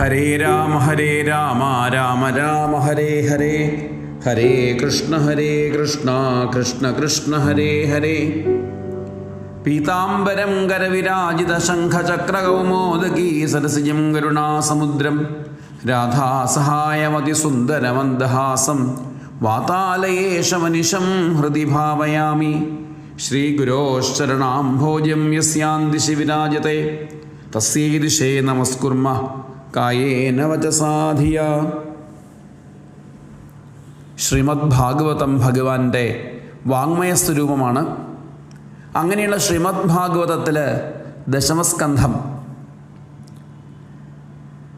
ഹരേ രാമ ഹരേ രാമ രാമ രാമ ഹരേ ഹരേ. ഹരേ കൃഷ്ണ ഹരേ കൃഷ്ണ കൃഷ്ണ കൃഷ്ണ ഹരേ ഹരേ. പീതാംബരം കരവിരാജിത ശംഖചക്രകൗമോദകീ സരസിജം കരുണാസമുദ്രം. രാധാസഹായമതിസുന്ദരമന്ദഹാസം വാതാലയേശമനിശം ഹൃദി ഭാവയാമി. ശ്രീഗുരോശ്ചരണാംഭോജം യസ്യാന്തിശി വിരാജത്തെ തസ്യേ ദിശേ നമസ്കുർമ കായേന വചസാധിയ ശ്രീമദ് ഭാഗവതം ഭഗവാന്റെ വാങ്മയ സ്വരൂപമാണ് അങ്ങനെയുള്ള ശ്രീമദ് ഭാഗവതത്തിൽ ദശമസ്കന്ധം.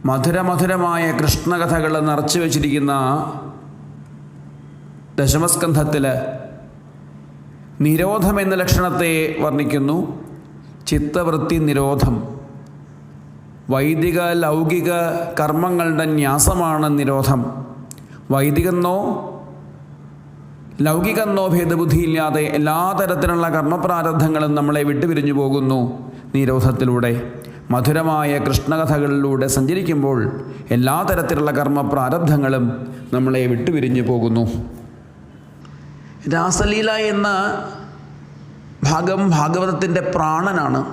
മധുരമധുരമായ കൃഷ്ണകഥകൾ നിറച്ചു വച്ചിരിക്കുന്ന ദശമസ്കന്ധത്തിൽ നിരോധം എന്ന ലക്ഷണത്തെ വർണിക്കുന്നു ചിത്തവൃത്തി നിരോധം. വൈദിക ലൗകിക കർമ്മങ്ങളുടെ ന്യാസമാണ് നിരോധം. വൈദികെന്നോ ലൗകികെന്നോ ഭേദബുദ്ധിയില്ലാതെ എല്ലാ തരത്തിലുള്ള കർമ്മപ്രാരബ്ധങ്ങളും നമ്മളെ വിട്ടുപിരിഞ്ഞു പോകുന്നു നിരോധത്തിലൂടെ. മധുരമായ കൃഷ്ണകഥകളിലൂടെ സഞ്ചരിക്കുമ്പോൾ എല്ലാ തരത്തിലുള്ള കർമ്മപ്രാരബ്ധങ്ങളും നമ്മളെ വിട്ടുപിരിഞ്ഞു പോകുന്നു. രാസലീല എന്ന ഭാഗം ഭാഗവതത്തിന്റെ പ്രാണനാണ്.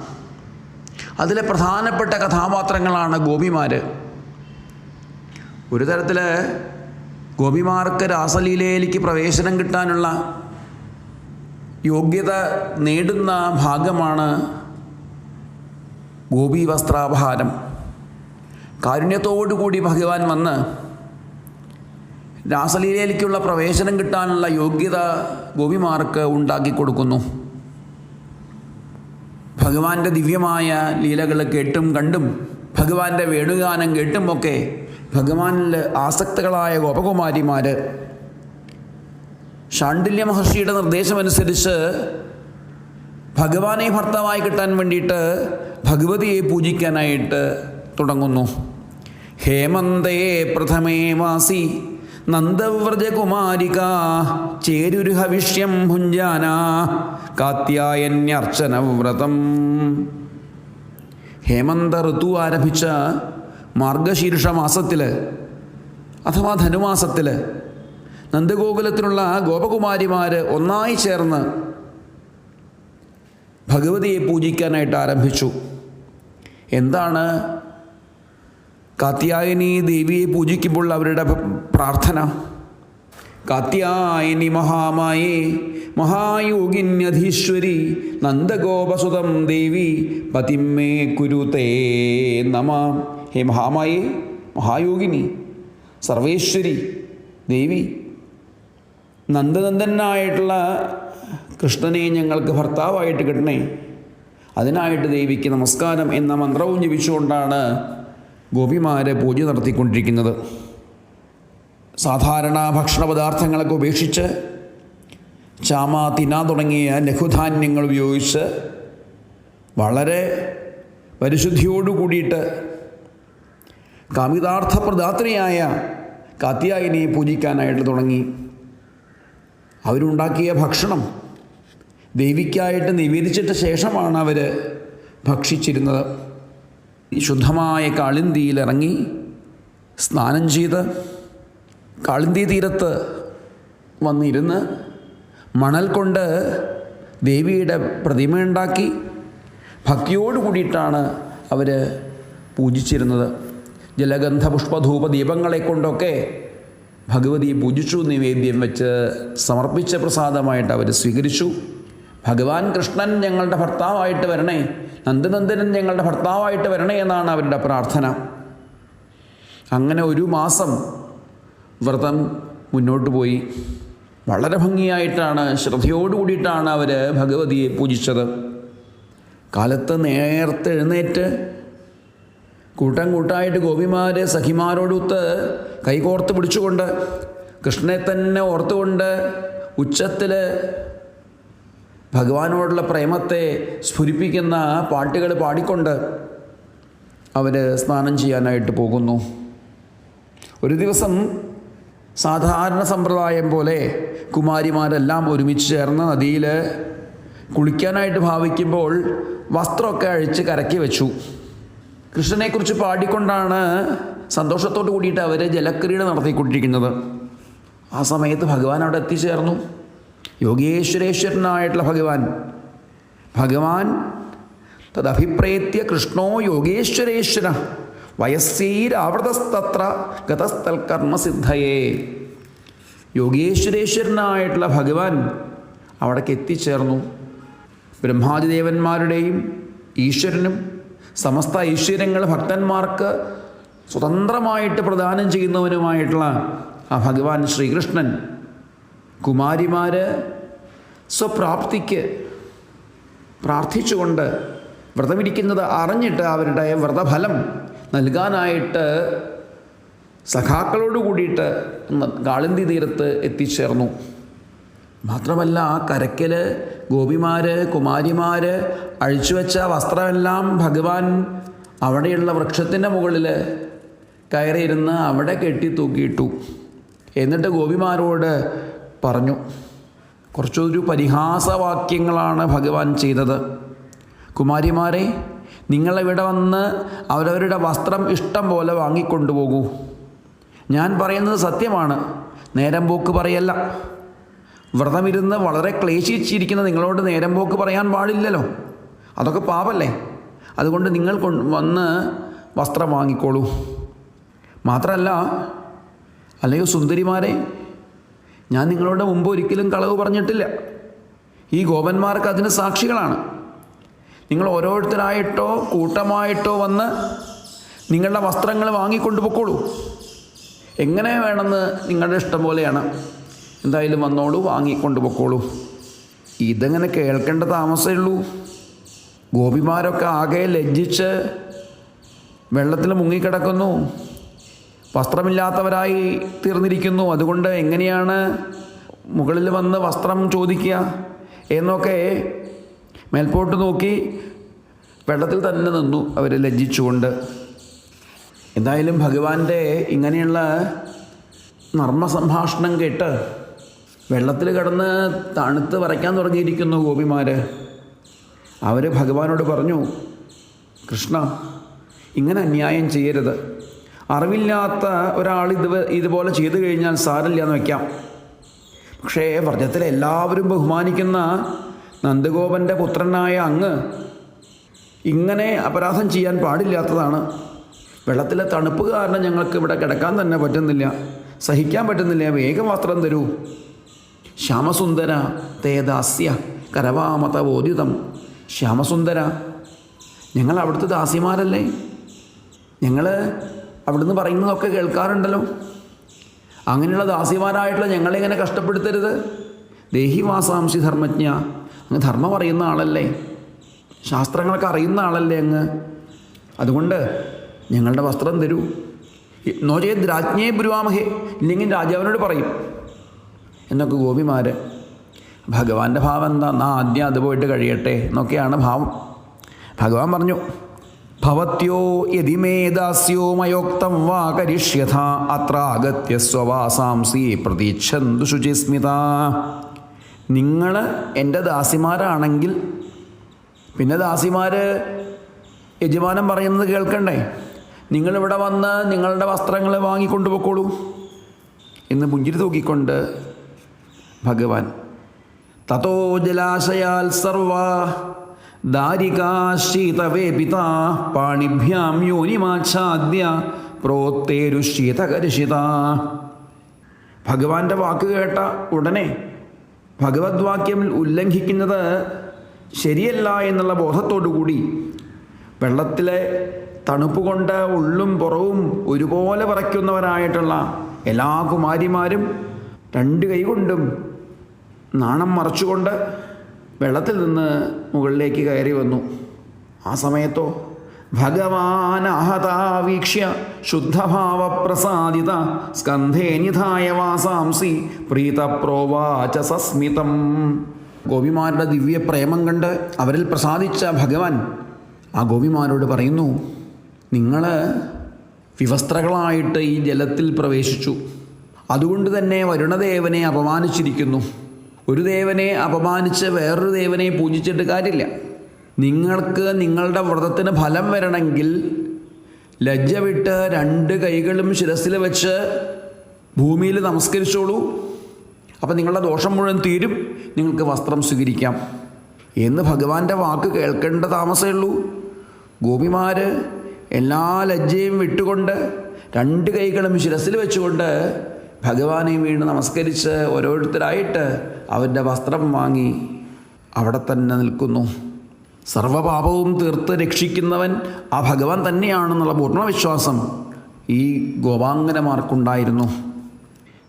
അതിലെ പ്രധാനപ്പെട്ട കഥാപാത്രങ്ങളാണ് ഗോപിമാർ ഒരു തരത്തിൽ ഗോപിമാർക്ക് രാസലീലയിലേക്ക് പ്രവേശനം കിട്ടാനുള്ള യോഗ്യത നേടുന്ന ഭാഗമാണ് ഗോപി വസ്ത്രാപഹാരം. കാരുണ്യത്തോടുകൂടി ഭഗവാൻ വന്ന് രാസലീലയിലേക്കുള്ള പ്രവേശനം കിട്ടാനുള്ള യോഗ്യത ഗോപിമാർക്ക് ഉണ്ടാക്കി കൊടുക്കുന്നു. ഭഗവാന്റെ ദിവ്യമായ ലീലകൾ കേട്ടും കണ്ടും ഭഗവാന്റെ വേണുഗാനം കേട്ടും ഒക്കെ ഭഗവാനിൽ ആസക്തകളായ ഗോപകുമാരിമാർ ഷാണ്ഡില്യ മഹർഷിയുടെ നിർദ്ദേശമനുസരിച്ച് ഭഗവാനെ ഭർത്താവായി കിട്ടാൻ വേണ്ടിയിട്ട് ഭഗവതിയെ പൂജിക്കാനായിട്ട് തുടങ്ങുന്നു. ഹേമന്തേ പ്രഥമേ വാസി നന്ദവ്രജകുമാരിക ചേരുരുഹവിഷ്യം ഭുഞ്ജാന കാത്യായന്യർച്ചന വ്രതം ഹേമന്ത ഋതു ആരംഭിച്ച മാർഗശീർഷ മാസത്തിൽ അഥവാ ധനുമാസത്തിൽ നന്ദഗോകുലത്തിലുള്ള ഗോപകുമാരിമാർ ഒന്നായി ചേർന്ന് ഭഗവതിയെ പൂജിക്കാനായിട്ട് ആരംഭിച്ചു. എന്താണ്? കാത്യായനി ദേവിയെ പൂജിക്കുമ്പോൾ അവരുടെ പ്രാർത്ഥന. കാത്യായനി മഹാമായി മഹായോഗിന്യധീശ്വരി നന്ദഗോപസുതം ദേവി പതിമേ കുരുതേ നമ. ഹേ മഹാമായേ മഹായോഗിനി സർവേശ്വരി ദേവി നന്ദനന്ദനായിട്ടുള്ള കൃഷ്ണനെ ഞങ്ങൾക്ക് ഭർത്താവായിട്ട് കിട്ടണേ. അതിനായിട്ട് ദേവിക്ക് നമസ്കാരം എന്ന മന്ത്രവും ജപിച്ചുകൊണ്ടാണ് ഗോപിമാരെ പൂജ നടത്തിക്കൊണ്ടിരിക്കുന്നത്. സാധാരണ ഭക്ഷണ പദാർത്ഥങ്ങളൊക്കെ ഉപേക്ഷിച്ച് ചാമ തിന തുടങ്ങിയ ലഘുധാന്യങ്ങൾ ഉപയോഗിച്ച് വളരെ പരിശുദ്ധിയോടു കൂടിയിട്ട് കാമിതാർത്ഥപ്രദാത്രിയായ കാത്യായനെ പൂജിക്കാനായിട്ട് തുടങ്ങി. അവരുണ്ടാക്കിയ ഭക്ഷണം ദേവിക്കായിട്ട് നിവേദിച്ചിട്ട് ശേഷമാണ് അവർ ഭക്ഷിച്ചിരുന്നത്. ശുദ്ധമായ കാളിന്തിയിലിറങ്ങി സ്നാനം ചെയ്ത് കാളിന്തി തീരത്ത് വന്നിരുന്ന് മണൽ കൊണ്ട് ദേവിയുടെ പ്രതിമയുണ്ടാക്കി ഭക്തിയോട് കൂടിയിട്ടാണ് അവർ പൂജിച്ചിരുന്നത്. ജലഗന്ധ പുഷ്പധൂപ ദീപങ്ങളെ കൊണ്ടൊക്കെ ഭഗവതിയെ പൂജിച്ചു നിവേദ്യം വെച്ച് സമർപ്പിച്ച പ്രസാദമായിട്ട് അവർ സ്വീകരിച്ചു. ഭഗവാൻ കൃഷ്ണൻ ഞങ്ങളുടെ ഭർത്താവായിട്ട് വരണേ നന്ദനന്ദനൻ ഞങ്ങളുടെ ഭർത്താവായിട്ട് വരണേ എന്നാണ് അവരുടെ പ്രാർത്ഥന. അങ്ങനെ ഒരു മാസം വ്രതം മുന്നോട്ട് പോയി. വളരെ ഭംഗിയായിട്ടാണ് ശ്രദ്ധയോടുകൂടിയിട്ടാണ് അവർ ഭഗവതിയെ പൂജിച്ചത്. കാലത്ത് നേരത്തെ എഴുന്നേറ്റ് കൂട്ടം കൂട്ടായിട്ട് ഗോപിമാർ സഖിമാരോടൊത്ത് കൈകോർത്ത് പിടിച്ചുകൊണ്ട് കൃഷ്ണനെ തന്നെ ഓർത്തുകൊണ്ട് ഉച്ചത്തിൽ ഭഗവാനോടുള്ള പ്രേമത്തെ സ്ഫുരിപ്പിക്കുന്ന പാട്ടുകൾ പാടിക്കൊണ്ട് അവർ സ്നാനം ചെയ്യാനായിട്ട് പോകുന്നു. ഒരു ദിവസം സാധാരണ സമ്പ്രദായം പോലെ കുമാരിമാരെല്ലാം ഒരുമിച്ച് ചേർന്ന് നദിയിൽ കുളിക്കാനായിട്ട് ഭാവിക്കുമ്പോൾ വസ്ത്രമൊക്കെ അഴിച്ച് കരക്കി വെച്ചു. കൃഷ്ണനെക്കുറിച്ച് പാടിക്കൊണ്ടാണ് സന്തോഷത്തോട് കൂടിയിട്ട് അവർ ജലക്രീഡ നടത്തിക്കൊണ്ടിരിക്കുന്നത്. ആ സമയത്ത് ഭഗവാൻ അവിടെ എത്തിച്ചേർന്നു. യോഗേശ്വരേശ്വരനായിട്ടുള്ള ഭഗവാൻ. ഭഗവാൻ തദഭിപ്രേത്യ കൃഷ്ണോ യോഗേശ്വരേശ്വര. വയസ്സീരാവൃതസ്തത്ര ഗതസ്ഥൽക്കർമ്മസിദ്ധയേ. യോഗേശ്വരേശ്വരനായിട്ടുള്ള ഭഗവാൻ അവിടേക്ക് എത്തിച്ചേർന്നു. ബ്രഹ്മാതിദേവന്മാരുടെയും ഈശ്വരനും സമസ്ത ഐശ്വര്യങ്ങൾ ഭക്തന്മാർക്ക് സ്വതന്ത്രമായിട്ട് പ്രദാനം ചെയ്യുന്നവനുമായിട്ടുള്ള ആ ഭഗവാൻ ശ്രീകൃഷ്ണൻ കുമാരിമാർ സ്വപ്രാപ്തിക്ക് പ്രാർത്ഥിച്ചുകൊണ്ട് വ്രതമിരിക്കുന്നത് അറിഞ്ഞിട്ട് അവരുടെ വ്രതഫലം നൽകാനായിട്ട് സഖാക്കളോട് കൂടിയിട്ട് ഗാളന്തി തീരത്ത് എത്തിച്ചേർന്നു. മാത്രമല്ല ആ കരയ്ക്കൽ ഗോപിമാർ കുമാരിമാർ അഴിച്ചുവെച്ച വസ്ത്രമെല്ലാം ഭഗവാൻ അവിടെയുള്ള വൃക്ഷത്തിന്റെ മുകളിൽ കയറിയിരുന്ന് അവിടെ കെട്ടി തൂക്കിയിട്ടു എന്നിട്ട് ഗോപിമാരോട് പറഞ്ഞു കുറച്ചൊരു പരിഹാസവാക്യങ്ങളാണ് ഭഗവാൻ ചെയ്തത്. കുമാരിമാരെ നിങ്ങളിവിടെ വന്ന് അവരവരുടെ വസ്ത്രം ഇഷ്ടം പോലെ വാങ്ങിക്കൊണ്ടുപോകൂ. ഞാൻ പറയുന്നത് സത്യമാണ്. നേരം പോക്ക് പറയല്ല. വ്രതമിരുന്ന് വളരെ ക്ലേശിച്ചിരിക്കുന്ന നിങ്ങളോട് നേരം പോക്ക് പറയാൻ പാടില്ലല്ലോ. അതൊക്കെ പാപല്ലേ? അതുകൊണ്ട് നിങ്ങൾ വന്ന് വസ്ത്രം വാങ്ങിക്കോളൂ. മാത്രമല്ല അല്ലയോ സുന്ദരിമാരെ ഞാൻ നിങ്ങളുടെ മുമ്പ് ഒരിക്കലും കളവ് പറഞ്ഞിട്ടില്ല. ഈ ഗോപന്മാർക്ക് അതിന് സാക്ഷികളാണ്. നിങ്ങൾ ഓരോരുത്തരായിട്ടോ കൂട്ടമായിട്ടോ വന്ന് നിങ്ങളുടെ വസ്ത്രങ്ങൾ വാങ്ങിക്കൊണ്ടു പൊക്കോളൂ. എങ്ങനെ വേണമെന്ന് നിങ്ങളുടെ ഇഷ്ടം പോലെയാണ്. എന്തായാലും വന്നോളൂ വാങ്ങിക്കൊണ്ട് പൊക്കോളൂ. ഇതങ്ങനെ കേൾക്കേണ്ട താമസമേ ഉള്ളൂ. ഗോപിമാരൊക്കെ ആകെ ലജ്ജിച്ച് വെള്ളത്തിൽ മുങ്ങിക്കിടക്കുന്നു. വസ്ത്രമില്ലാത്തവരായി തീർന്നിരിക്കുന്നു. അതുകൊണ്ട് എങ്ങനെയാണ് മുകളിൽ വന്ന് വസ്ത്രം ചോദിക്കുക എന്നൊക്കെ മേൽപോട്ട് നോക്കി വെള്ളത്തിൽ തന്നെ നിന്നു അവർ ലജ്ജിച്ചുകൊണ്ട്. എന്തായാലും ഭഗവാന്റെ ഇങ്ങനെയുള്ള നർമ്മ സംഭാഷണം കേട്ട് വെള്ളത്തിൽ കടന്ന് തണുത്ത് വരയ്ക്കാൻ തുടങ്ങിയിരിക്കുന്നു ഗോപിമാർ അവർ ഭഗവാനോട് പറഞ്ഞു കൃഷ്ണ ഇങ്ങനെ അന്യായം ചെയ്യരുത്. അറിവില്ലാത്ത ഒരാൾ ഇത് ഇതുപോലെ ചെയ്തു കഴിഞ്ഞാൽ സാരമില്ല എന്ന് വയ്ക്കാം പക്ഷേ വ്രജത്തിലെ എല്ലാവരും ബഹുമാനിക്കുന്ന നന്ദഗോപന്റെ പുത്രനായ അങ്ങ് ഇങ്ങനെ അപരാധം ചെയ്യാൻ പാടില്ലാത്തതാണ്. വെള്ളത്തിലെ തണുപ്പ് കാരണം ഞങ്ങൾക്ക് ഇവിടെ കിടക്കാൻ തന്നെ പറ്റുന്നില്ല. സഹിക്കാൻ പറ്റുന്നില്ല. വേഗം വസ്ത്രം തരൂ. ശ്യാമസുന്ദര തേദാസ്യ കരവാമത ബോധിതം ശ്യാമസുന്ദര ഞങ്ങൾ അവിടുത്തെ ദാസിമാരല്ലേ? ഞങ്ങൾ അവിടുന്ന് പറയുന്നതൊക്കെ കേൾക്കാറുണ്ടല്ലോ. അങ്ങനെയുള്ള ദാസിമാരായിട്ടുള്ള ഞങ്ങളെ ഇങ്ങനെ കഷ്ടപ്പെടുത്തരുത്. ദേഹിവാസാംശി ധർമ്മജ്ഞ അങ്ങ് ധർമ്മം അറിയുന്ന ആളല്ലേ? ശാസ്ത്രങ്ങളൊക്കെ അറിയുന്ന ആളല്ലേ അങ്ങ്? അതുകൊണ്ട് ഞങ്ങളുടെ വസ്ത്രം തരൂ നോചേത് രാജ്ഞേ പുരുവാമഹേ ഇല്ലെങ്കിൽ രാജാവിനോട് പറയും. എന്നൊക്കെ ഗോപിമാർ ഭഗവാന്റെ ഭാവം എന്താ? നാ ആദ്യം അത് പോയിട്ട് കഴിയട്ടെ എന്നൊക്കെയാണ് ഭാവം. ഭഗവാൻ പറഞ്ഞു ഭവത്യോ യതിമേദാസ്യോ മയോക്തം വാ കരിഷ്യഥ അത്ര അഗത്യ സ്വവാസാംസി പ്രതീക്ഷന്തു ശുചിസ്മിത. നിങ്ങൾ എന്റെ ദാസിമാരാണെങ്കിൽ പിന്നെ ദാസിമാർ യജമാനം പറയുന്നത് കേൾക്കണ്ടേ? നിങ്ങളിവിടെ വന്ന് നിങ്ങളുടെ വസ്ത്രങ്ങൾ വാങ്ങിക്കൊണ്ടു പൊക്കോളൂ എന്ന് പുഞ്ചിരി തൂക്കിക്കൊണ്ട് ഭഗവാൻ തതോ ജലാശയാൽ സർവ ദാരികാശീതവേപിത പാണിഭ്യാം യോനിമാച്ഛാദ്യ പ്രോത്തേരുശീതകരിഷിത ഭഗവാന്റെ വാക്ക് കേട്ട ഉടനെ ഭഗവത് വാക്യം ഉല്ലംഘിക്കുന്നത് ശരിയല്ല എന്നുള്ള ബോധത്തോടു കൂടി വെള്ളത്തിലെ തണുപ്പ് കൊണ്ട് ഉള്ളും പുറവും ഒരുപോലെ പറയ്ക്കുന്നവരായിട്ടുള്ള എല്ലാ കുമാരിമാരും രണ്ട് കൈകൊണ്ടും നാണം മറച്ചുകൊണ്ട് വെള്ളത്തിൽ നിന്ന് മുകളിലേക്ക് കയറി വന്നു. ആ സമയത്തോ ഭഗവാൻ ആഹതാവീക്ഷ്യ ശുദ്ധഭാവപ്രസാദിത സ്കന്ധേ നിധായ വാസാംസി പ്രീതപ്രോവാച സസ്മിതം ഗോപിമാരുടെ ദിവ്യ പ്രേമം കണ്ട് അവരിൽ പ്രസാദിച്ച ഭഗവാൻ ആ ഗോപിമാരോട് പറയുന്നു നിങ്ങൾ വിവസ്ത്രകളായിട്ട് ഈ ജലത്തിൽ പ്രവേശിച്ചു. അതുകൊണ്ട് തന്നെ വരുണദേവനെ അപമാനിച്ചിരിക്കുന്നു. ഒരു ദേവനെ അപമാനിച്ച് വേറൊരു ദേവനെ പൂജിച്ചിട്ട് കാര്യമില്ല. നിങ്ങൾക്ക് നിങ്ങളുടെ വ്രതത്തിന് ഫലം വരണമെങ്കിൽ ലജ്ജ വിട്ട് രണ്ട് കൈകളും ശിരസിൽ വെച്ച് ഭൂമിയിൽ നമസ്കരിച്ചോളൂ. അപ്പം നിങ്ങളുടെ ദോഷം മുഴുവൻ തീരും. നിങ്ങൾക്ക് വസ്ത്രം സ്വീകരിക്കാം. എന്ന് ഭഗവാന്റെ വാക്ക് കേൾക്കേണ്ട താമസമേ ഉള്ളൂ. ഗോപിമാർ എല്ലാ ലജ്ജയും വിട്ടുകൊണ്ട് രണ്ട് കൈകളും ശിരസിൽ വെച്ചുകൊണ്ട് ഭഗവാനെ വീണ് നമസ്കരിച്ച് ഓരോരുത്തരായിട്ട് അവന്റെ വസ്ത്രം വാങ്ങി അവിടെ തന്നെ നിൽക്കുന്നു. സർവപാപവും തീർത്ത് രക്ഷിക്കുന്നവൻ ആ ഭഗവാൻ തന്നെയാണെന്നുള്ള പൂർണവിശ്വാസം ഈ ഗോപാങ്കനമാർക്കുണ്ടായിരുന്നു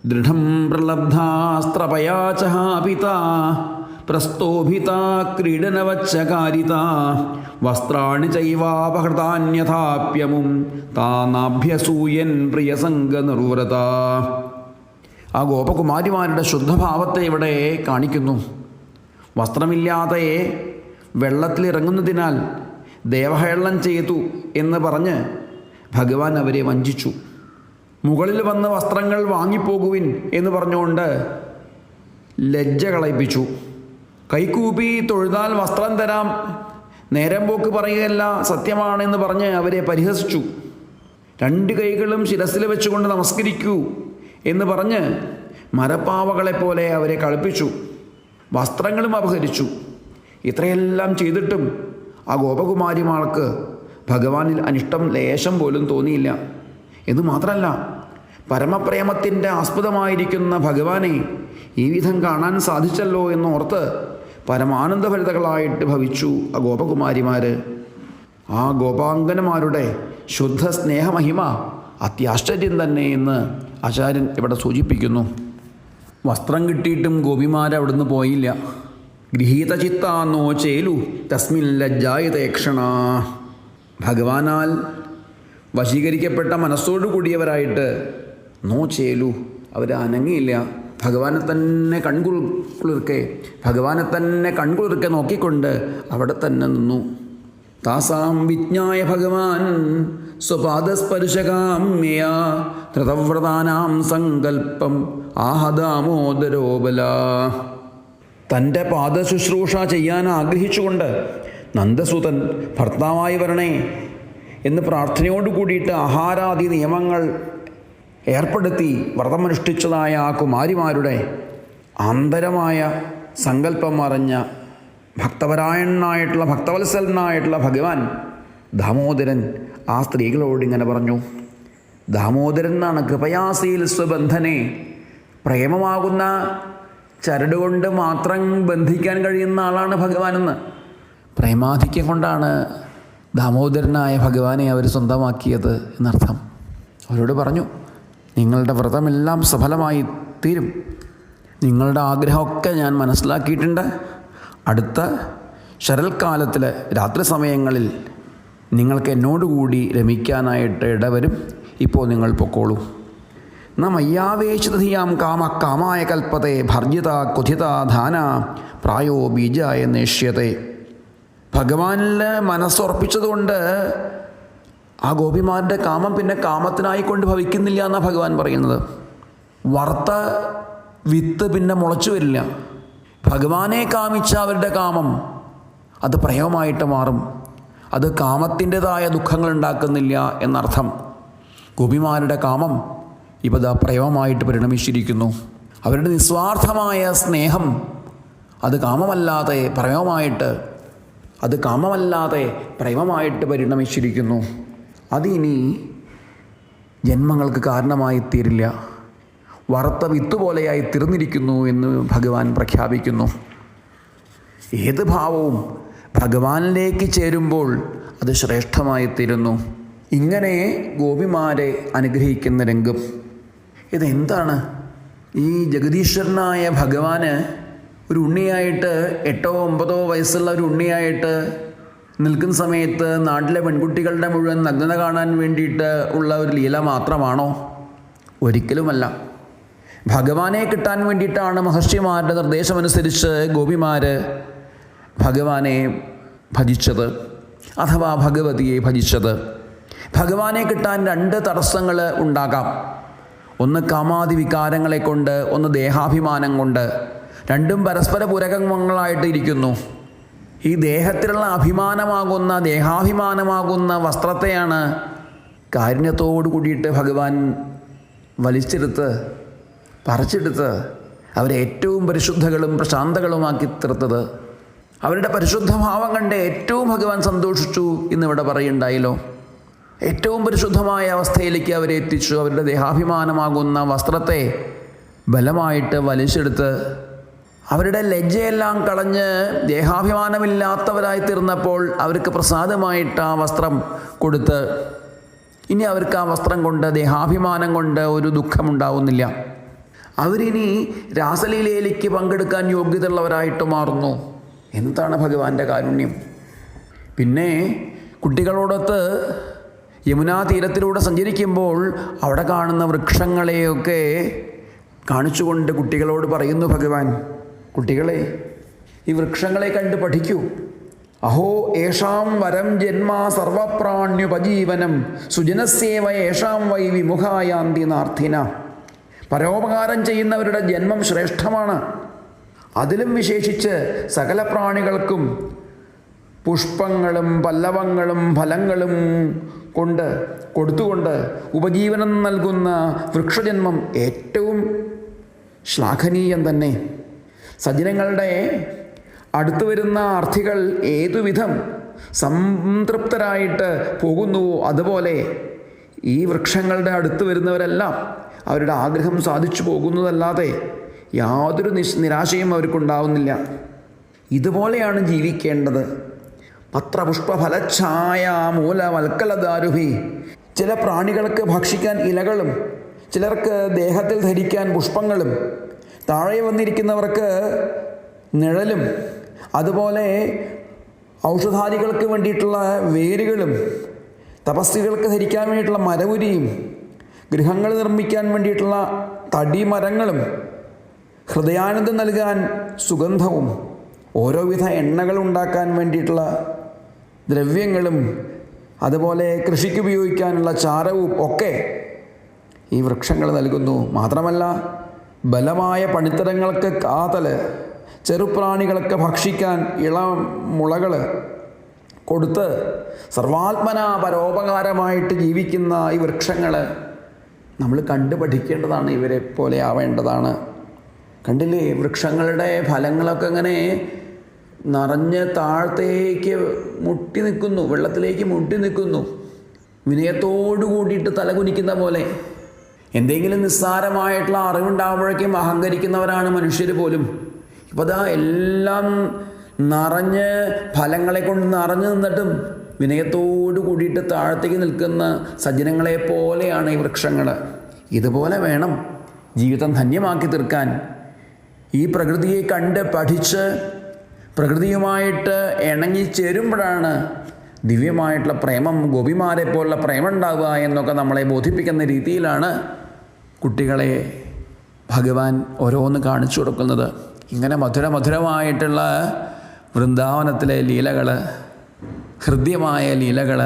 ദൃഢം പ്രലബ്ധാസ്ത്രപയാചഹാപിത പ്രസ്തോഭിത ക്രീഡനവച്ചകാരിത വസ്ത്രാണി ചൈവാപഹൃതാന്യഥാപ്യമും താനാഭ്യസൂയൻ പ്രിയസംഗ നിർവ്രത ആ ഗോപകുമാരിമാരുടെ ശുദ്ധഭാവത്തെ ഇവിടെ കാണിക്കുന്നു. വസ്ത്രമില്ലാതെ വെള്ളത്തിലിറങ്ങുന്നതിനാൽ ദേവഹേളനം ചെയ്തു എന്ന് പറഞ്ഞ് ഭഗവാൻ അവരെ വഞ്ചിച്ചു. മുകളിൽ വന്ന വസ്ത്രങ്ങൾ വാങ്ങിപ്പോകുവിൻ എന്ന് പറഞ്ഞുകൊണ്ട് ലജ്ജ കളയിപ്പിച്ചു. കൈക്കൂപ്പി തൊഴുതാൽ വസ്ത്രം തരാം നേരം പോക്ക് പറയുകയല്ല സത്യമാണെന്ന് പറഞ്ഞ് അവരെ പരിഹസിച്ചു. രണ്ട് കൈകളും ശിരസിൽ വെച്ചുകൊണ്ട് നമസ്കരിക്കൂ എന്ന് പറഞ്ഞ് മരപ്പാവകളെപ്പോലെ അവരെ കളിപ്പിച്ചു. വസ്ത്രങ്ങളും അപഹരിച്ചു. ഇത്രയെല്ലാം ചെയ്തിട്ടും ആ ഗോപകുമാരിമാർക്ക് ഭഗവാനിൽ അനിഷ്ടം ലേശം പോലും തോന്നിയില്ല. എന്ന് മാത്രമല്ല പരമപ്രേമത്തിന്റെ ആസ്പദമായിരിക്കുന്ന ഭഗവാനെ ഈ വിധം കാണാൻ സാധിച്ചല്ലോ എന്നോർത്ത് പരമാനന്ദഭരിതകളായിട്ട് ഭവിച്ചു ആ ഗോപകുമാരിമാർ. ആ ഗോപാങ്കനമാരുടെ ശുദ്ധ സ്നേഹമഹിമ അത്യാശ്ചര്യം തന്നെ എന്ന് ആചാര്യൻ ഇവിടെ സൂചിപ്പിക്കുന്നു. വസ്ത്രം കിട്ടിയിട്ടും ഗോപിമാരവിടുന്ന് പോയില്ല. ഗൃഹീതചിത്താന്നോ ചേലു തസ്മിൻ ലജ്ജായതേക്ഷണ ഭഗവാനാൽ വശീകരിക്കപ്പെട്ട മനസ്സോടു കൂടിയവരായിട്ട് നോ ചേലു അവർ അനങ്ങിയില്ല. ഭഗവാനെ തന്നെ കൺകുളിർക്കെ കുളിർക്കെ ഭഗവാനെ തന്നെ കൺകുളിർക്കെ നോക്കിക്കൊണ്ട് അവിടെ തന്നെ നിന്നു. താസാം വിജ്ഞായ ഭഗവാൻ സ്വപാദസ്പർശകാമ്യയാ ധൃതവ്രതാനാം സങ്കല്പം ആഹദാമോദരോബല. തന്റെ പാദശുശ്രൂഷ ചെയ്യാൻ ആഗ്രഹിച്ചുകൊണ്ട് നന്ദസുതൻ ഭർത്താവായി വരണേ എന്ന് പ്രാർത്ഥനയോട് കൂടിയിട്ട് ആഹാരാദി നിയമങ്ങൾ ഏർപ്പെടുത്തി വ്രതമനുഷ്ഠിച്ചതായ ആ കുമാരിമാരുടെ ആന്തരമായ സങ്കല്പം അറിഞ്ഞ ഭക്തപരായണനായിട്ടുള്ള ഭക്തവത്സലനായിട്ടുള്ള ഭഗവാൻ ദാമോദരൻ ആ സ്ത്രീകളോട് ഇങ്ങനെ പറഞ്ഞു ദാമോദരൻ എന്നാണ് കൃപയാസീൽ സ്വബന്ധനെ പ്രേമമാകുന്ന ചരടുകൊണ്ട് മാത്രം ബന്ധിക്കാൻ കഴിയുന്ന ആളാണ് ഭഗവാനെന്ന്. പ്രേമാധിക്യം കൊണ്ടാണ് ദാമോദരനായ ഭഗവാനെ അവർ സ്വന്തമാക്കിയത് എന്നർത്ഥം. അവരോട് പറഞ്ഞു നിങ്ങളുടെ വ്രതമെല്ലാം സഫലമായി തീരും. നിങ്ങളുടെ ആഗ്രഹമൊക്കെ ഞാൻ മനസ്സിലാക്കിയിട്ടുണ്ട്. അടുത്ത ശരൽക്കാലത്തിൽ രാത്രി സമയങ്ങളിൽ നിങ്ങൾക്ക് എന്നോടുകൂടി രമിക്കാനായിട്ട് ഇടവരും. ഇപ്പോൾ നിങ്ങൾ പൊക്കോളൂ. ന മയ്യാവേശിതധിയാം കാമ കാമായ കൽപ്പത്തെ ഭർജിത കുഥിത ധാന പ്രായോ ബീജ എന്നേഷ്യത്തെ. ഭഗവാനിൽ മനസ്സുറപ്പിച്ചതുകൊണ്ട് ആ ഗോപിമാരുടെ കാമം പിന്നെ കാമത്തിനായി കൊണ്ട് ഭവിക്കുന്നില്ല എന്നാണ് ഭഗവാൻ പറയുന്നത്. വറുത്ത വിത്ത് പിന്നെ മുളച്ചു വരില്ല. ഭഗവാനെ കാമിച്ച അവരുടെ കാമം അത് പ്രേമമായിട്ട് മാറും. അത് കാമത്തിന്റെതായ ദുഃഖങ്ങൾ ഉണ്ടാക്കുന്നില്ല എന്നർത്ഥം. ഗോപിമാരുടെ കാമം ഇപ്പത് പ്രേമമായിട്ട് പരിണമിച്ചിരിക്കുന്നു. അവരുടെ നിസ്വാർത്ഥമായ സ്നേഹം അത് കാമമല്ലാതെ പ്രേമമായിട്ട് അത് കാമമല്ലാതെ പ്രേമമായിട്ട് പരിണമിച്ചിരിക്കുന്നു. അതിനി ജന്മങ്ങൾക്ക് കാരണമായി തീരില്ല വറുത്ത വിത്ത് പോലെയായി തീർന്നിരിക്കുന്നു എന്ന് ഭഗവാൻ പ്രഖ്യാപിക്കുന്നു. ഏത് ഭാവവും ഭഗവാനിലേക്ക് ചേരുമ്പോൾ അത് ശ്രേഷ്ഠമായി തീരുന്നു ഇങ്ങനെ ഗോപിമാരെ അനുഗ്രഹിക്കുന്ന രംഗം. ഇതെന്താണ്? ഈ ജഗദീശ്വരനായ ഭഗവാന് ഒരു ഉണ്ണിയായിട്ട് എട്ടോ ഒമ്പതോ വയസ്സുള്ള ഒരു ഉണ്ണിയായിട്ട് നിൽക്കുന്ന സമയത്ത് നാട്ടിലെ പെൺകുട്ടികളുടെ മുഴുവൻ നഗ്നത കാണാൻ വേണ്ടിയിട്ട് ഉള്ള ഒരു ലീല മാത്രമാണോ? ഒരിക്കലുമല്ല. ഭഗവാനെ കിട്ടാൻ വേണ്ടിയിട്ടാണ് മഹർഷിമാരുടെ നിർദ്ദേശമനുസരിച്ച് ഗോപിമാർ ഭഗവാനെ ഭജിച്ചത് അഥവാ ഭഗവതിയെ ഭജിച്ചത്. ഭഗവാനെ കിട്ടാൻ രണ്ട് തടസ്സങ്ങൾ ഉണ്ടാകാം. ഒന്ന് കാമാതി വികാരങ്ങളെ കൊണ്ട് ഒന്ന് ദേഹാഭിമാനം കൊണ്ട്. രണ്ടും പരസ്പര പൂരകങ്ങളായിട്ട് ഇരിക്കുന്നു. ഈ ദേഹത്തിലുള്ള അഭിമാനമാകുന്ന ദേഹാഭിമാനമാകുന്ന വസ്ത്രത്തെയാണ് കാരുണ്യത്തോടു കൂടിയിട്ട് ഭഗവാൻ വലിച്ചെടുത്ത് പറിച്ചെടുത്ത് അവരെ ഏറ്റവും പരിശുദ്ധകളും പ്രശാന്തകളുമാക്കി തീർത്തത്. അവരുടെ പരിശുദ്ധ ഭാവം കണ്ട് ഏറ്റവും ഭഗവാൻ സന്തോഷിച്ചു എന്നിവിടെ പറയുണ്ടായല്ലോ. ഏറ്റവും പരിശുദ്ധമായ അവസ്ഥയിലേക്ക് അവരെ എത്തിച്ചു. അവരുടെ ദേഹാഭിമാനമാകുന്ന വസ്ത്രത്തെ ബലമായിട്ട് വലിച്ചെടുത്ത് അവരുടെ ലജ്ജയെല്ലാം കളഞ്ഞ് ദേഹാഭിമാനമില്ലാത്തവരായി തീർന്നപ്പോൾ അവർക്ക് പ്രസാദമായിട്ട് ആ വസ്ത്രം കൊടുത്ത് ഇനി അവർക്ക് ആ വസ്ത്രം കൊണ്ട് ദേഹാഭിമാനം കൊണ്ട് ഒരു ദുഃഖമുണ്ടാവുന്നില്ല. അവരിനി രാസലീലയിലേക്ക് പങ്കെടുക്കാൻ യോഗ്യതയുള്ളവരായിട്ട് മാറുന്നു. എന്താണ് ഭഗവാന്റെ കാരുണ്യം. പിന്നെ കുട്ടികളോടൊത്ത് യമുനാ തീരത്തിലൂടെ സഞ്ചരിക്കുമ്പോൾ അവിടെ കാണുന്ന വൃക്ഷങ്ങളെയൊക്കെ കാണിച്ചുകൊണ്ട് കുട്ടികളോട് പറയുന്നു ഭഗവാൻ കുട്ടികളെ ഈ വൃക്ഷങ്ങളെ കണ്ട് പഠിക്കൂ. അഹോ ഏഷാം വരം ജന്മ സർവപ്രാണ്യുപജീവനം സുജനസേവ ഏഷാം വൈ വിമുഖായാന്തി നാർത്ഥിന. പരോപകാരം ചെയ്യുന്നവരുടെ ജന്മം ശ്രേഷ്ഠമാണ്. അതിലും വിശേഷിച്ച് സകല പ്രാണികൾക്കും പുഷ്പങ്ങളും പല്ലവങ്ങളും ഫലങ്ങളും കൊണ്ട് കൊടുത്തുകൊണ്ട് ഉപജീവനം നൽകുന്ന വൃക്ഷജന്മം ഏറ്റവും ശ്ലാഘനീയം തന്നെ. സജ്ജനങ്ങളുടെ അടുത്തു വരുന്ന അർത്ഥികൾ ഏതുവിധം സംതൃപ്തരായിട്ട് പോകുന്നുവോ അതുപോലെ ഈ വൃക്ഷങ്ങളുടെ അടുത്ത് വരുന്നവരെല്ലാം അവരുടെ ആഗ്രഹം സാധിച്ചു പോകുന്നതല്ലാതെ യാതൊരു നിശ് നിരാശയും അവർക്കുണ്ടാവുന്നില്ല. ഇതുപോലെയാണ് ജീവിക്കേണ്ടത്. പത്രപുഷ്പഫലഛായ മൂലവൽക്കലദാരുഹി ചില പ്രാണികൾക്ക് ഭക്ഷിക്കാൻ ഇലകളും ചിലർക്ക് ദേഹത്തിൽ ധരിക്കാൻ പുഷ്പങ്ങളും താഴെ വന്നിരിക്കുന്നവർക്ക് നിഴലും അതുപോലെ ഔഷധാദികൾക്ക് വേണ്ടിയിട്ടുള്ള വേരുകളും തപസ്വികൾക്ക് ധരിക്കാൻ വേണ്ടിയിട്ടുള്ള മരവുരിയും ഗൃഹങ്ങൾ നിർമ്മിക്കാൻ വേണ്ടിയിട്ടുള്ള തടിമരങ്ങളും ഹൃദയാനന്ദം നൽകാൻ സുഗന്ധവും ഓരോവിധ എണ്ണകൾ ഉണ്ടാക്കാൻ വേണ്ടിയിട്ടുള്ള ദ്രവ്യങ്ങളും അതുപോലെ കൃഷിക്ക് ഉപയോഗിക്കാനുള്ള ചാരവും ഒക്കെ ഈ വൃക്ഷങ്ങൾ നൽകുന്നു. മാത്രമല്ല ബലമായ പണിത്തരങ്ങൾക്ക് കാതൽ ചെറുപ്രാണികളൊക്കെ ഭക്ഷിക്കാൻ ഇളം മുളകൾ കൊടുത്ത് സർവാത്മന പരോപകാരമായിട്ട് ജീവിക്കുന്ന ഈ വൃക്ഷങ്ങൾ നമ്മൾ കണ്ടു പഠിക്കേണ്ടതാണ് ഇവരെ പോലെ ആവേണ്ടതാണ്. കണ്ടില്ലേ വൃക്ഷങ്ങളുടെ ഫലങ്ങളൊക്കെ ഇങ്ങനെ നിറഞ്ഞ് താഴത്തേക്ക് മുട്ടി നിൽക്കുന്നു വെള്ളത്തിലേക്ക് മുട്ടി നിൽക്കുന്നു. വിനയത്തോടു കൂടിയിട്ട് തലകുനിക്കുന്ന പോലെ. എന്തെങ്കിലും നിസ്സാരമായിട്ടുള്ള അറിവുണ്ടാകുമ്പോഴേക്കും അഹങ്കരിക്കുന്നവരാണ് മനുഷ്യർ പോലും. ഇപ്പോൾ അതാ എല്ലാം നിറഞ്ഞ് ഫലങ്ങളെ കൊണ്ട് നിറഞ്ഞു നിന്നിട്ടും വിനയത്തോടു കൂടിയിട്ട് താഴത്തേക്ക് നിൽക്കുന്ന സജ്ജനങ്ങളെ പോലെയാണ് ഈ വൃക്ഷങ്ങൾ ഇതുപോലെ വേണം ജീവിതം ധന്യമാക്കി തീർക്കാൻ. ഈ പ്രകൃതിയെ കണ്ട് പഠിച്ച് പ്രകൃതിയുമായിട്ട് ഇണങ്ങിച്ചേരുമ്പോഴാണ് ദിവ്യമായിട്ടുള്ള പ്രേമം ഗോപിമാരെ പോലുള്ള പ്രേമം ഉണ്ടാവുക എന്നൊക്കെ നമ്മളെ ബോധിപ്പിക്കുന്ന രീതിയിലാണ് കുട്ടികളെ ഭഗവാൻ ഓരോന്ന് കാണിച്ചു കൊടുക്കുന്നത്. ഇങ്ങനെ മധുരമധുരമായിട്ടുള്ള വൃന്ദാവനത്തിലെ ലീലകൾ ഹൃദ്യമായ ലീലകൾ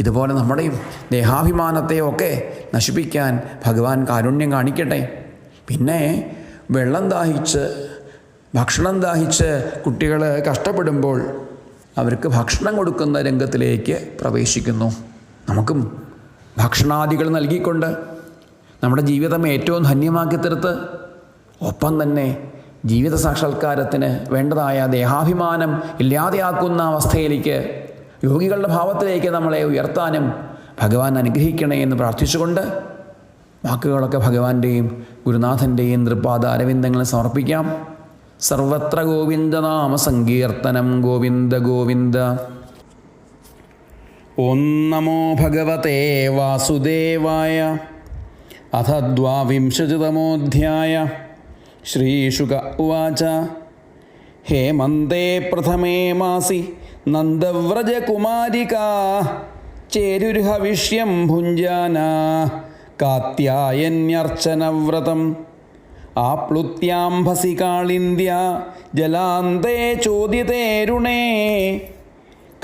ഇതുപോലെ നമ്മുടെയും ദേഹാഭിമാനത്തെയൊക്കെ നശിപ്പിക്കാൻ ഭഗവാൻ കാരുണ്യം കാണിക്കട്ടെ. പിന്നെ വെള്ളം ദാഹിച്ച് ഭക്ഷണം ദാഹിച്ച് കുട്ടികൾ കഷ്ടപ്പെടുമ്പോൾ അവർക്ക് ഭക്ഷണം കൊടുക്കുന്ന രംഗത്തിലേക്ക് പ്രവേശിക്കുന്നു. നമുക്കും ഭക്ഷണാദികൾ നൽകിക്കൊണ്ട് നമ്മുടെ ജീവിതം ഏറ്റവും ധന്യമാക്കി തീർത്ത് ഒപ്പം തന്നെ ജീവിത സാക്ഷാത്കാരത്തിന് വേണ്ടതായ ദേഹാഭിമാനം ഇല്ലാതെയാക്കുന്ന അവസ്ഥയിലേക്ക് യോഗികളുടെ ഭാവത്തിലേക്ക് നമ്മളെ ഉയർത്താനും ഭഗവാൻ അനുഗ്രഹിക്കണേ എന്ന് പ്രാർത്ഥിച്ചുകൊണ്ട് വാക്കുകളൊക്കെ ഭഗവാന്റെയും ഗുരുനാഥന്റെയും തൃപ്പാദ അരവിന്ദങ്ങളെ സമർപ്പിക്കാം. സർവത്ര ഗോവിന്ദനാമ സങ്കീർത്തനം ഗോവിന്ദ ഗോവിന്ദ. ഓം നമോ ഭഗവതേ വാസുദേവായ. അഥ ദ്വാവിംശതിതമോധ്യായ. ശ്രീശുക ഉവാച. ഹേമന്തേ പ്രഥമേ മാസി നന്ദവ്രജകുമാരികാ. ചേരുർഹവിഷ്യം ഭുഞ്ജാന കാത്യായന്യർച്ചനവ്രതം. ആപ്ലുത്യാംഭസി കാളിന്ദ്യ ജലാന്തേ ചോദ്യതേരുണേ.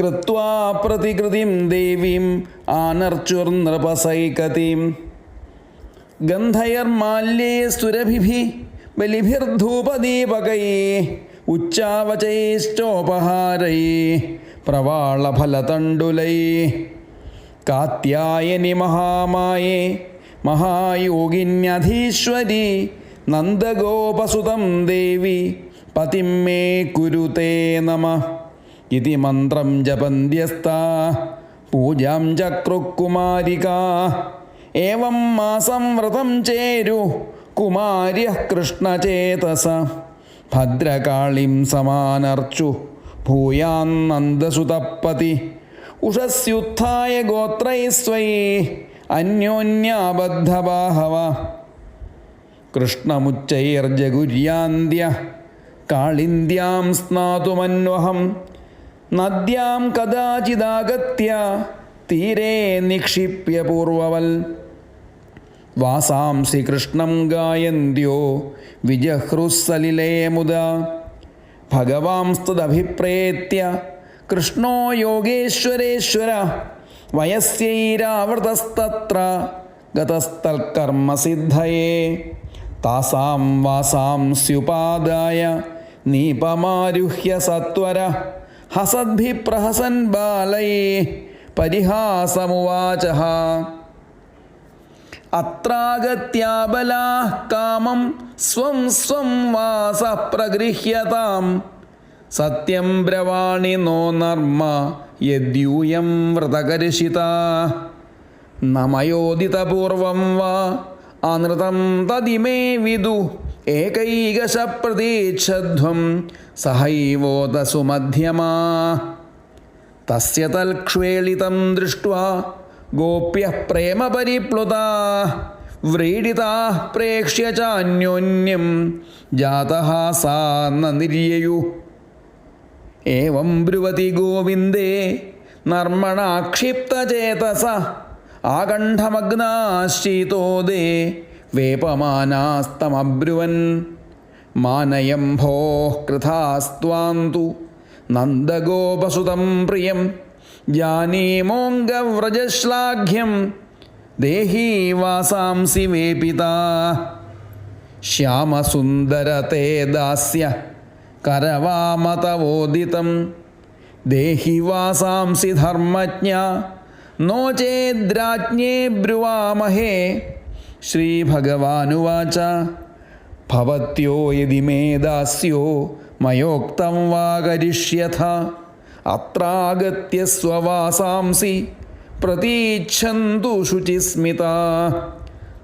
കൃത്വാ പ്രതികൃതിം ദേവീം ആനർച്ചുർനൃപസൈകതീം ഗന്ധയർമാല്യേ സുരഭിഭി ബലിഭിർധൂപദീപകൈ. ഉച്ചാവചൈശ്ചോപഹാരൈ പ്രവാളഫലതണ്ടുലൈ. കാത്യായനി മഹാമായേ മഹായോഗിന്യധീശ്വരി നന്ദഗോപസുതം ദേവി പതിം മേ കുരുതേ നമ. ഇതി മന്ത്രം ജപന്ത്യസ്ത പൂജാം ചക്രുകുമാരിക ഏവം മാസം വ്രതം ചേരു. കുമാര്യ കൃഷ്ണചേതസ ഭദ്രകാളിം സമാനർച്ചു. ഭൂയാന്നന്ദസുതപ്പതി ഉഷസ്യുത്ഥായ ഗോത്രൈസ്വൈ അന്യോന്യാബദ്ധബാഹവ കൃഷ്ണമുച്ചൈർജഗുര്യാന്ത്യ കാളിന്ദ്യാം സ്നാതുമന്വഹം നദ്യാം കഥാചിദാഗത്യ തീരേ നിക്ഷിപ്യ പൂർവവൽ. വാസാംസി കൃഷ്ണം ഗായന്ത്യോ വിജഹ്രുസലിലേ മുദ ഭഗവാംസ്തുതഭിപ്രേത്യ കൃഷ്ണോ യോഗേശ്വരേശ്വര വയസ്യൈരാവൃതസ്തത്ര ഗതസ്ഥൽക്കർമ്മസിദ്ധയേ. താസാം വാസാം സ്യുപാദായ നീപമാരുഹ്യ സത്വര. ഹസദ്ഭിപ്രഹസൻ ബാലയെ പരിഹാസമുവാച അത്രാഗത്യാബലാ കാമം സ്വം സ്വം വാസ പ്രഗൃഹ്യതാം. സത്യം ബ്രവാണി നോ നർമ്മ യദ്യൂയം വ്രതകരിഷിത. നമയോദിതപൂർവം വാ അനൃതം തതിമേ വിദു ഏകൈകശ പ്രതീക്ഷധ്വം സഹൈവോത സുമധ്യമാ തസ്യ തൽക്ഷ്വേളിതം ദൃഷ്ട്വാ ഗോപ്യ പ്രേമപരിപ്ലുതാ വ്രീഡിതാ പ്രേക്ഷ്യ ചാന്യോന്യം ജാതഹാസാ നിര്യയു. ഏവം ബ്രുവതി ഗോവിന്ദേ നർമ്മണാക്ഷിപ്തചേതസ ആകണ്ഠമഗ്നാശീതോദേ വേപമാനാസ്തമബ്രുവൻ. മാനയം ഭോ കൃഥാസ്ത്വാന്തു നന്ദഗോപസുതം പ്രിയം. ജാനീമോങ്കവ്രജശ്ലാഘ്യം ദേഹീ വാസാംസി വേപിതാ ശ്യാമസുന്ദരത്തെ ദാസ്യ കരവാമതവോദിതം. ദേഹി വാസാംസി ധർമ്മജ്ഞ. നോ ചേദ്രാജ്ഞേ ബ്രുവാമഹേ. ശ്രീഭഗവാനുവാച. ഭവത്യോ യതി മേ ദാസ്യോ മയോക്തം വാ കരിഷ്യഥ അത്രാഗത്യ സ്വവാസാംസി പ്രതീക്ഷന്തു ശുചിസ്മിത.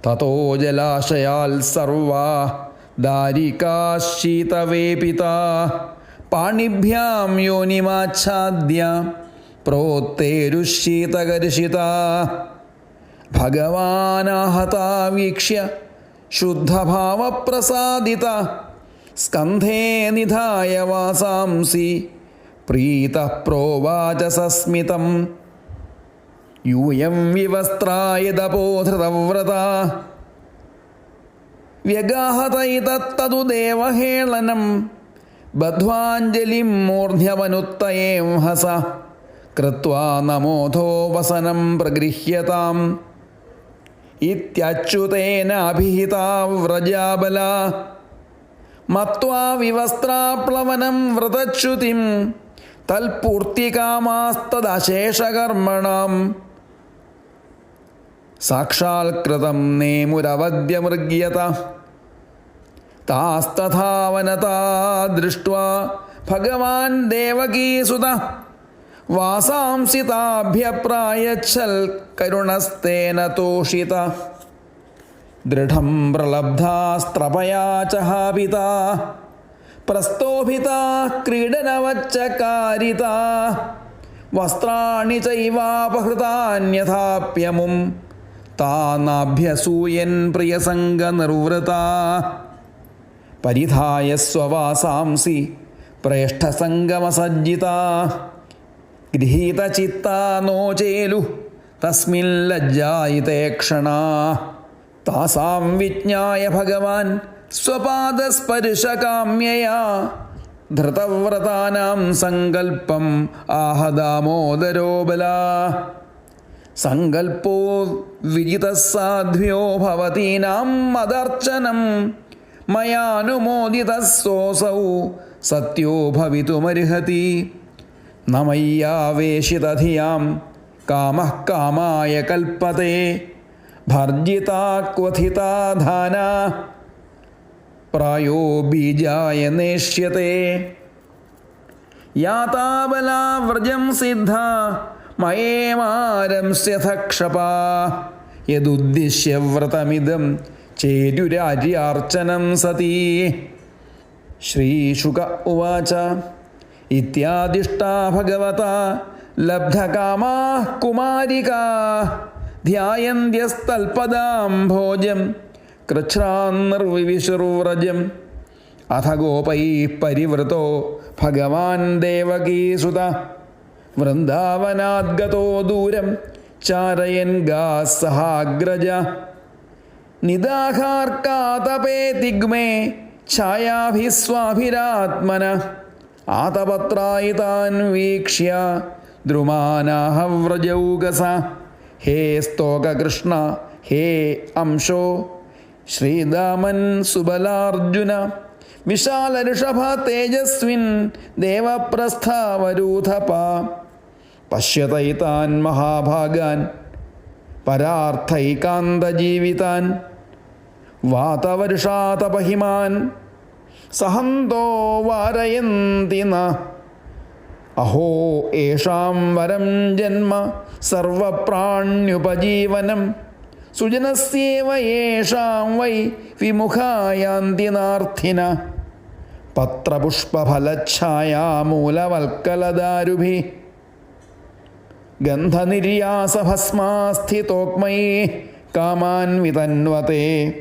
തതോ ജലാശയാൽ സർവാ ദാരികാശീതവേപിതാ പാണിഭ്യാം യോനിമാച്ഛാദ്യ. പ്രോത്തേരുശീതകർഷിതാ ഭഗവാനാഹതാ വീക്ഷ്യ ശുദ്ധഭാവപ്രസാദിത. സ്കന്ധേ നിധായ വാസാംസി പ്രീത പ്രോവാച സസ്മിതം യൂയം വിവസ്ത്രായതപോധൃതവ്രത വ്യഗാഹതൈതത്തതു ദേവഹേളനം ബദ്ധ്വാഞ്ജലിം മൂർധ്യവനുത്തയേം ഹസ കൃത്വാ നമോധോ വസനം പ്രഗൃഹ്യതാം ഇത്യച്യുതേനാഭിഹിതാ വ്രജാബല മത്വാ വിവസ്ത്രാപ്ലവനം വ്രതച്യുതിം തൽപൂർത്തികാമാസ്തദശേഷകർമ്മണം സാക്ഷാത്കൃതം നേമുരവദ്യമൃഗ്യത താസ്തഥാവനതാ ദൃഷ്ട്വാ ഭഗവാൻ ദേവകീസുത വാസാംസി താഭ്യപ്രായച്ഛൽ കരുണസ്തേന തോഷിത. ദൃഢം പ്രലബ്ധാസ്ത്രപയാചഹാപിത പ്രസ്തോഭിത ക്രീഡനവച്ചകാരിതാ വസ്ത്രാണി ചൈവാപഹൃതാന്യഥാപ്യമും താനാഭ്യസൂയൻ പ്രിയസംഗനിർവൃത. പരിധായ സ്വവാസാംസി പ്രേഷ്ഠസംഗമസജ്ജിത. ഗൃഹീതചിത്താ ചേലു. തസ്മില്ലജ്ജായിതേ ക്ഷണാ. താസാം വിജ്ഞായ ഭഗവാൻ സ്വപാദസ്പർശകാമ്യയാ ധൃതവ്രതാനാം സങ്കൽപ്പം ആഹദാമോദരോ ബല. സങ്കൽപ്പോ വിജിതസാധ്യോ ഭവതീനാം മദർച്ചനം. മയാനുമോദിതസ്സോസൗ. സത്യോ ഭവിതുമർഹതി. നമയ്യാവേശിതധിയാം കാമഃ കാമായ കൽപ്പത്തെ ഭർജിതാക്വഥിതാധാന ക്വഥിതാ ധാന പ്രായോ ബീജായ നേഷ്യത്തെ യാതാബലാവ്രജം സിദ്ധ മയേമാരംസ്യഥ ക്ഷപാ യദുദ്ദിശ്യ വ്രതമിതം ചേരുരാര്യാർച്ചനം സതീ. ശ്രീശുക ഉവാച. ഇത്യാദിഷ്ടാ ഭഗവത ലബ്ധകാമാ കുമാരികാ. ധ്യായന്ത്യസ്തൽപദാം ഭോജം കൃച്ഛ്രാന്നിർവിവിശുർവ്രജം അഥ ഗോപൈ പരിവൃതോ ഭഗവാൻ ദേവകീസുത വൃന്ദാവനാദ്ഗതോ ദൂരം ചാരയൻ ഗാസഹാഗ്രജ. നിദാഹാർക്കാതപേ തിഗ്മേ ഛായാഭിസ്വാഭിരാത്മന. ആതപത്രായി താൻ വീക്ഷ്യ ദ്രുമാനാഹവ്രജൗകസ ഹേ സ്തോകകൃഷ്ണ ഹേ അംശോ. ശ്രീദാമൻ സുബലാർജുന വിശാലഋഷഭ തേജസ്വിൻ ദേവപ്രസ്ഥാവരൂഥപ പശ്യതൈതാൻ മഹാഭാഗാൻ പരാർത്ഥൈകാന്തജീവിതാൻ. വാതവർഷാതപഹിമാൻ സഹന്തോ വാരയന്തിന. അഹോ ഏഷാം വരം ജന്മ സർവപ്രാണ്യുപജീവനം. സുജനസ്യേവ യേഷാം വൈ വിമുഖായാന്തിനാർത്ഥിന. പത്രപുഷ്പഫലഛായാമൂലവൽക്കലദാരുഭി ഗന്ധനിര്യാസഭസ്മാസ്ഥിതോക്മയേ കാമാൻ വിതന്വത്തെ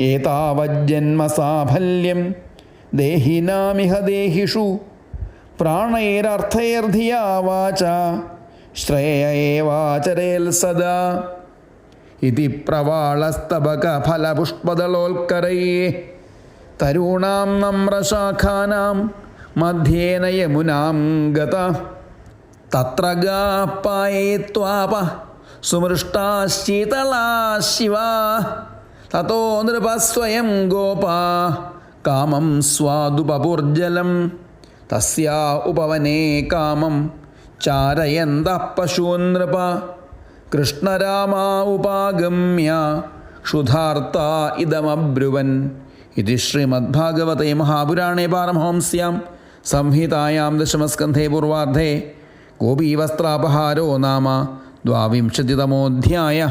ഏതാവജ്ജന്മസാഫല്യം? ദേഹിനാമിഹ ദേഹിഷു. പ്രാണൈരർത്ഥൈർധിയാ വാച. ശ്രേയേവാചരേൽ സദാ. ഇതി പ്രവാളസ്തബകഫലപുഷ്പദളോൽക്കരൈ തരൂണാം നമ്രശാഖാനാം മധ്യേന യമുനാം ഗത. തത്ര ഗാപ്പായേത്വാപ സുമൃഷ്ടാ ശീതളാ ശിവാ. തതോ നൃപസ്വയം ഗോപാ കാമം സ്വാദുപപുർജലം തസ്യാ ഉപവനേ കാമം ചാരയന്ത പശൂന്നൃപ നൃപ. കൃഷ്ണരാമാ ഉപാഗമ്യ ക്ഷുധാർത്ത ഇതമബ്രുവൻ. ഇത് ശ്രീമദ്ഭാഗവതേ മഹാപുരാണേ പാരമഹംസ്യാം സംഹിതായാം ദശമസ്കന്ധേ പൂർവാർദ്ധേ ഗോപീവസ്ത്രാപഹാരോ നാമ ദ്വാവിംശതിതമോധ്യായ.